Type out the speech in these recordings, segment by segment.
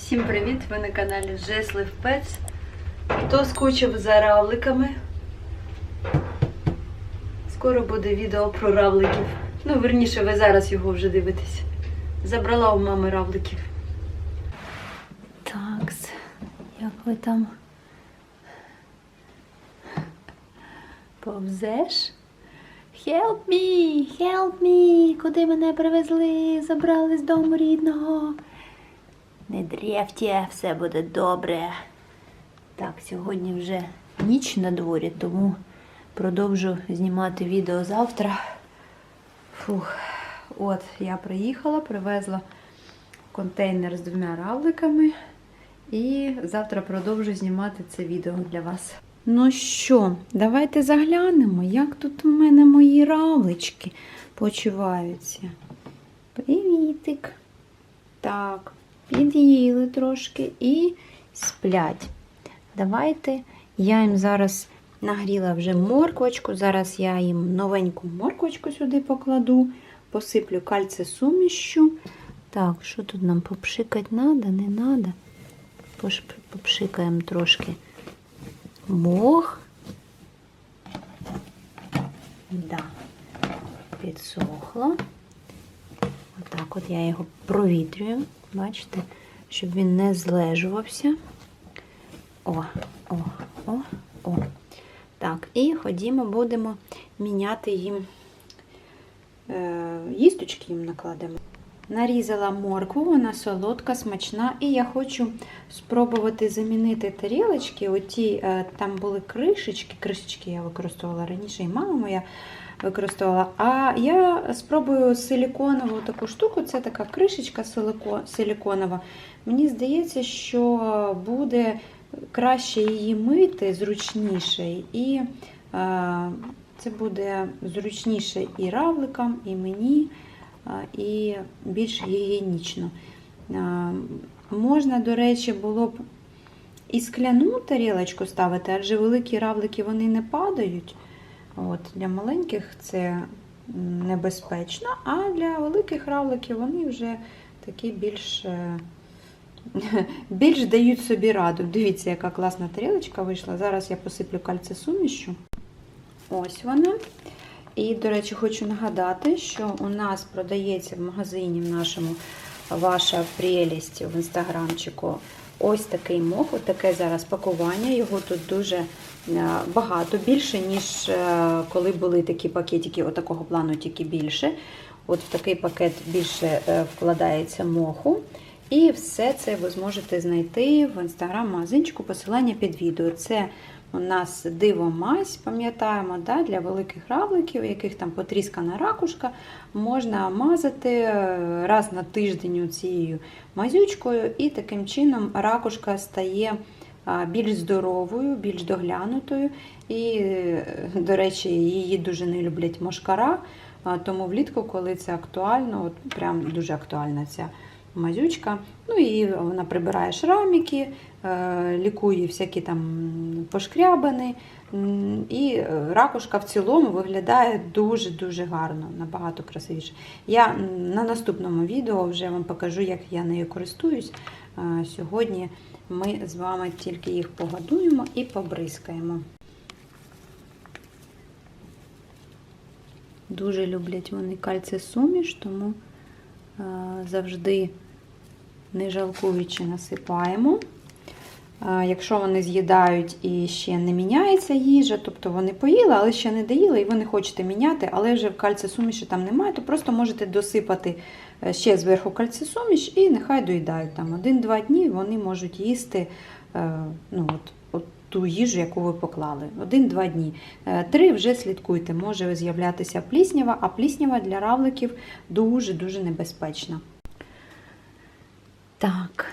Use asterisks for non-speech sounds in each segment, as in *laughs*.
Всім привіт! Ви на каналі Жеслив Пец. Хто скучив за равликами? Скоро буде відео про равликів. Ну, верніше, ви зараз його вже дивитесь. Забрала у мами равликів. Так, як ви там повзеш? Help me! Help me! Куди мене привезли? Забрали з дому рідного. Не дрєвтє, все буде добре. Так, сьогодні вже ніч на дворі, тому продовжу знімати відео завтра. Фух. От, я приїхала, привезла контейнер з двома равликами. І завтра продовжу знімати це відео для вас. Ну що, давайте заглянемо, як тут у мене мої равлички почуваються. Привітик. Так, під'їли трошки і сплять. Давайте я їм зараз нагріла вже морквочку. Зараз я їм новеньку морквочку сюди покладу, посиплю кальцесумішю. Так, що тут нам попшикати треба, не треба. Попшикаємо трошки мох. Да, підсохло. Отак от я його провітрюю, бачите, щоб він не злежувався. О, о, о, о. Так, і ходімо, будемо міняти їм е, їсточки їм накладемо. Нарізала моркву, вона солодка, смачна, і я хочу спробувати замінити тарілочки. Оті, е, там були кришечки, кришечки я використовувала раніше, і мама моя використовувала. А я спробую силіконову таку штуку, це така кришечка силіконова. Мені здається, що буде краще її мити, зручніше, і е, це буде зручніше і равликам, і мені, е, і більш гігієнічно. Е, Можна, до речі, було б і скляну тарілочку ставити, адже великі равлики вони не падають. От, Для маленьких це небезпечно, а для великих равликів вони вже такі більш, е, *laughs* більш дають собі раду. Дивіться, яка класна тарілочка вийшла. Зараз я посиплю кальцесумішю. Ось вона. І, до речі, хочу нагадати, що у нас продається в магазині в нашому ваша прелість в інстаграмчику. Ось такий мох, таке зараз пакування. Його тут дуже е, багато, більше, ніж е, коли були такі пакетики, отакого плану, тільки більше. От в такий пакет більше е, вкладається моху. І все це ви зможете знайти в інстаграм-магазинчику посилання під відео. Це у нас диво-мазь, пам'ятаємо, да, для великих равликів, яких там потріскана ракушка, можна мазати раз на тиждень цією мазючкою, і таким чином ракушка стає більш здоровою, більш доглянутою. І, до речі, її дуже не люблять мошкара, тому влітку, коли це актуально, от прям дуже актуальна ця мазючка. Ну і вона прибирає шрамики, лікує всякі там пошкрябини. І ракушка в цілому виглядає дуже-дуже гарно, набагато красивіше. Я на наступному відео вже вам покажу, як я нею користуюсь. Сьогодні ми з вами тільки їх погодуємо і побризкаємо. Дуже люблять вони кальций-суміш, тому завжди не жалкуючи насипаємо. Якщо вони з'їдають і ще не міняється їжа, тобто вони поїли, але ще не доїли, і ви не хочете міняти, але вже в кальцій-суміші там немає, то просто можете досипати ще зверху кальцій-суміш і нехай доїдають. Там Один-два дні вони можуть їсти ну, от, от ту їжу, яку ви поклали. Один-два дні. Три вже слідкуйте, може з'являтися пліснява, а пліснява для равликів дуже-дуже небезпечна. Так.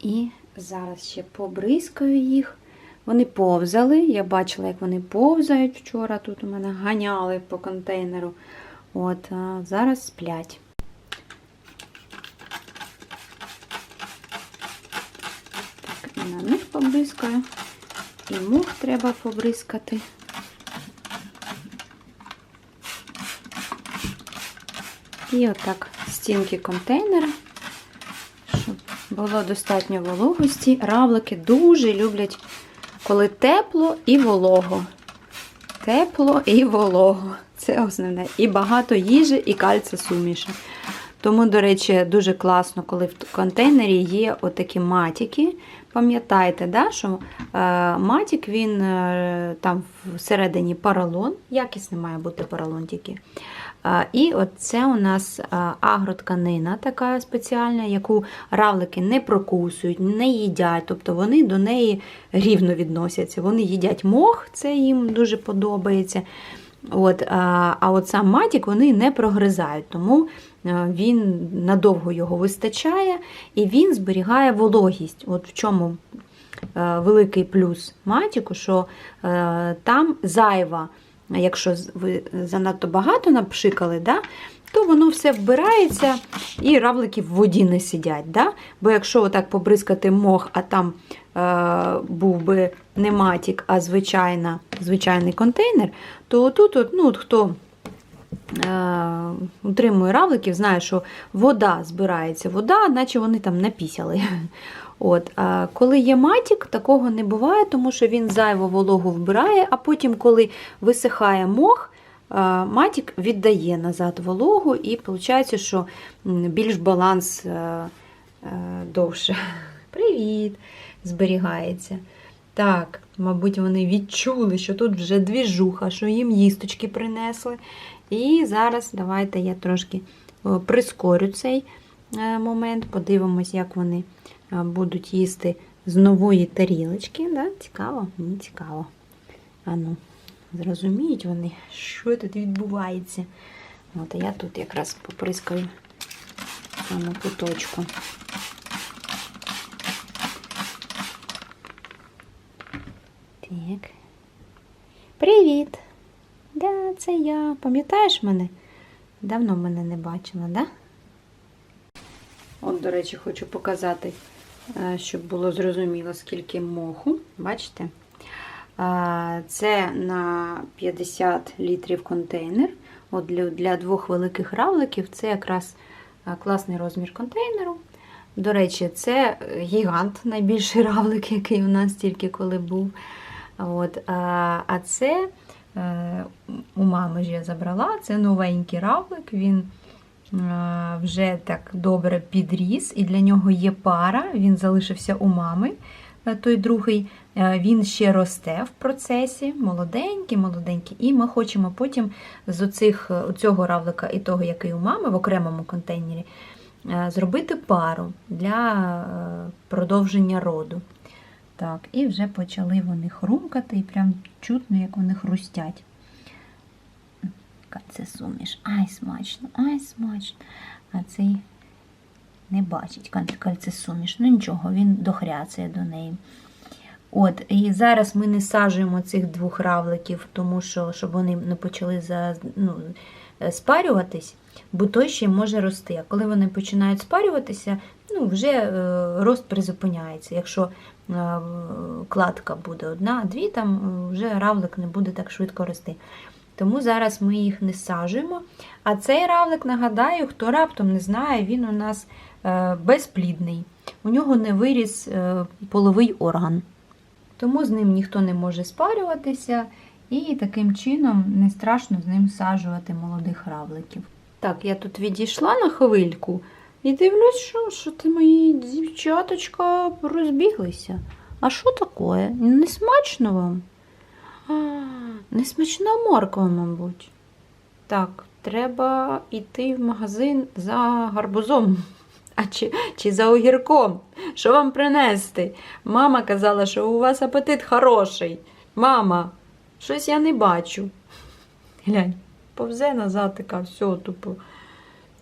І зараз ще побризкаю їх. Вони повзали. Я бачила, як вони повзають вчора. Тут у мене ганяли по контейнеру. От, а зараз сплять. Так, і на них побризкаю. І мух треба побризкати. І отак стінки контейнера, щоб було достатньо вологості. Равлики дуже люблять, коли тепло і волого. Тепло і волого. Це основне. І багато їжі, і кальци суміші. Тому, до речі, дуже класно, коли в контейнері є отакі матики. Пам'ятаєте, да, що е, матік він е, там всередині поролон, якісний має бути поролон тільки. Е, і от це у нас агротканина така спеціальна, яку равлики не прокусують, не їдять, тобто вони до неї рівно відносяться. Вони їдять мох, це їм дуже подобається. От, а, от сам матік вони не прогризають, тому він надовго його вистачає і він зберігає вологість. От в чому е, великий плюс матіку, що е, там зайва, якщо ви занадто багато напшикали, да, то воно все вбирається і равлики в воді не сидять. Да? Бо якщо отак побризкати мох, а там е, був би не матік, а звичайна, звичайний контейнер, то тут, от, ну, от хто е, утримує равликів, знає, що вода збирається, вода, наче вони там напісяли. *laughs* От, а коли є матік, такого не буває, тому що він зайву вологу вбирає, а потім, коли висихає мох, е, матік віддає назад вологу, і виходить, що більш баланс е, довше. *laughs* Привіт! Зберігається. Так, мабуть, вони відчули, що тут вже двіжуха, що їм їсточки принесли. І зараз давайте я трошки прискорю цей е, момент, подивимось, як вони е, будуть їсти з нової тарілочки. Да? Цікаво? Мені цікаво. Ану, зрозуміють вони, що тут відбувається. От, а я тут якраз поприскаю саме куточку. Так. Привіт! Да, це я. Пам'ятаєш мене? Давно мене не бачила, да? От, до речі, хочу показати, е, щоб було зрозуміло, скільки моху. Бачите? Е, Це на 50 літрів контейнер. От для, для двох великих равликів це якраз е, класний розмір контейнеру. До речі, це гігант, найбільший *laughs* равлик, який у нас тільки коли був. От, а, це е, у мами ж я забрала, це новенький равлик, він е, вже так добре підріс, і для нього є пара, він залишився у мами. е, Той другий, Е, він ще росте в процесі, молоденький, молоденький. І ми хочемо потім з оцих, е, цього равлика і того, який у мами в окремому контейнері, е, зробити пару для е, продовження роду. Так, і вже почали вони хрумкати, і прям чутно, як вони хрустять. Яка це суміш. Ай, смачно, ай, смачно. А цей не бачить каль- кальцесуміш. Ну нічого, він дохряцає до неї. От, і зараз ми не саджуємо цих двох равликів, тому що щоб вони не почали за, ну, спарюватись, бо той ще може рости. А коли вони починають спарюватися, ну, вже е, рост призупиняється. Якщо е, кладка буде одна, дві, там е, вже равлик не буде так швидко рости. Тому зараз ми їх не саджуємо. А цей равлик, нагадаю, хто раптом не знає, він у нас е, безплідний. У нього не виріс е, половий орган. Тому з ним ніхто не може спарюватися, і таким чином не страшно з ним саджувати молодих равликів. Так, я тут відійшла на хвильку і дивлюсь, що, що ти мої дівчаточка розбіглися. А що таке? Не смачно вам? А, не морква, мабуть. Так, треба йти в магазин за гарбузом. *laughs* А чи, чи за огірком? Що вам принести? Мама казала, що у вас апетит хороший. Мама, щось я не бачу. Глянь, повзе назад така, все тупо.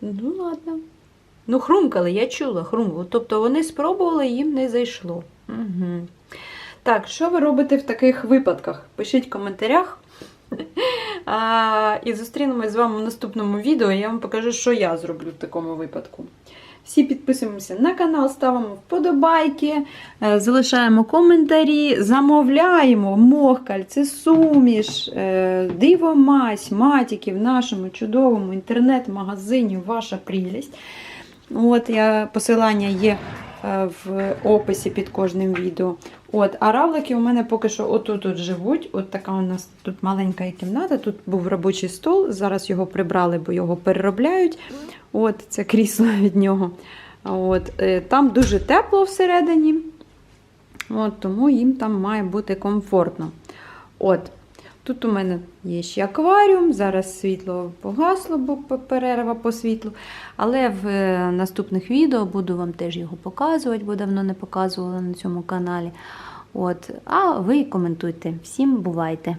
Ну, ладно. Ну, хрумкали, я чула, хрумкали. Тобто вони спробували, їм не зайшло. Угу. Так, що ви робите в таких випадках? Пишіть в коментарях. А, і зустрінемось з вами в наступному відео. Я вам покажу, що я зроблю в такому випадку. Всі підписуємося на канал, ставимо вподобайки, е, залишаємо коментарі, замовляємо мохкаль, це суміш, е, дивомась, матіки в нашому чудовому інтернет-магазині Ваша прелість. От посилання є е, в описі під кожним відео. От, а равлики у мене поки що отут от живуть. От така у нас тут маленька кімната. Тут був робочий стол. Зараз його прибрали, бо його переробляють. От це крісло *laughs* від нього. От, е, там дуже тепло всередині. От, тому їм там має бути комфортно. От. Тут у мене є ще акваріум, зараз світло погасло, бо перерва по світлу. Але в е, наступних відео буду вам теж його показувати, бо давно не показувала на цьому каналі. От. А ви коментуйте. Всім бувайте!